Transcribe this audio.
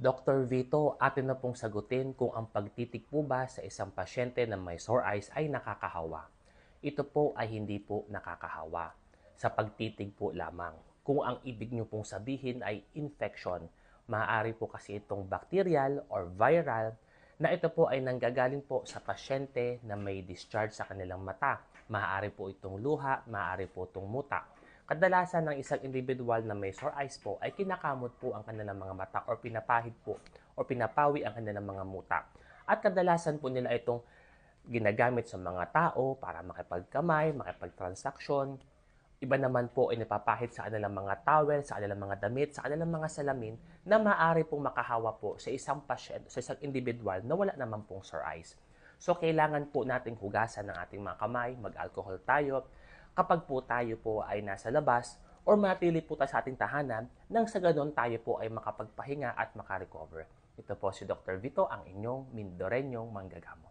Dr. Vito, atin na pong sagutin kung ang pagtitig po ba sa isang pasyente na may sore eyes ay nakakahawa. Ito po ay hindi po nakakahawa. Sa pagtitig po lamang. Kung ang ibig nyo pong sabihin ay infection, maaari po kasi itong bacterial or viral na ito po ay nanggagaling po sa pasyente na may discharge sa kanilang mata. Maaari po itong luha, maaari po itong muta. Kadalasan ng isang individual na may sore eyes po ay kinakamot po ang kanilang mga mata or pinapahid po or pinapawi ang kanilang mga muta. At kadalasan po nila itong ginagamit sa mga tao para makipagkamay, makipagtransaksyon. Iba naman po ay napapahid sa kanilang mga towel, sa kanilang mga damit, sa kanilang mga salamin na maaari pong makahawa po sa isang pasyente, sa isang individual na wala naman pong sore eyes. So, kailangan po nating hugasan ng ating mga kamay, mag-alcohol tayo, kapag po tayo po ay nasa labas or matili po tayo sa ating tahanan nang sa ganon tayo po ay makapagpahinga at makarecover. Ito po si Dr. Vito, ang inyong Mindorenyong manggagamo.